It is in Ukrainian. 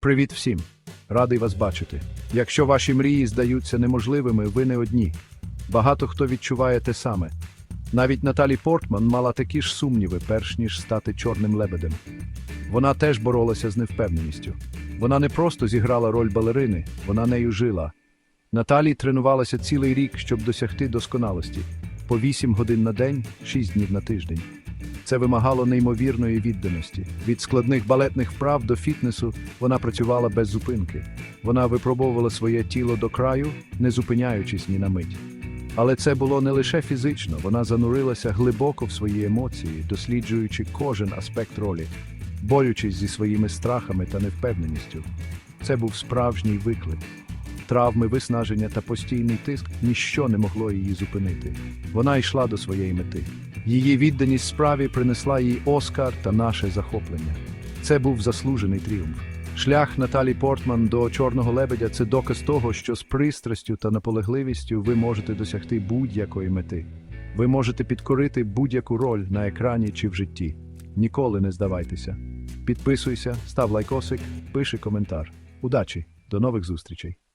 Привіт всім! Радий вас бачити. Якщо ваші мрії здаються неможливими, ви не одні. Багато хто відчуває те саме. Навіть Наталі Портман мала такі ж сумніви, перш ніж стати чорним лебедем. Вона теж боролася з невпевненістю. Вона не просто зіграла роль балерини, вона нею жила. Наталі тренувалася цілий рік, щоб досягти досконалості по 8 годин на день, 6 днів на тиждень. Це вимагало неймовірної відданості. Від складних балетних вправ до фітнесу вона працювала без зупинки. Вона випробовувала своє тіло до краю, не зупиняючись ні на мить. Але це було не лише фізично, вона занурилася глибоко в свої емоції, досліджуючи кожен аспект ролі, борючись зі своїми страхами та невпевненістю. Це був справжній виклик. Травми, виснаження та постійний тиск ніщо не могло її зупинити. Вона йшла до своєї мети. Її відданість справі принесла їй Оскар та наше захоплення. Це був заслужений тріумф. Шлях Наталі Портман до Чорного лебедя це доказ того, що з пристрастю та наполегливістю ви можете досягти будь-якої мети. Ви можете підкорити будь-яку роль на екрані чи в житті. Ніколи не здавайтеся. Підписуйся, став лайкосик, пиши коментар. Удачі! До нових зустрічей!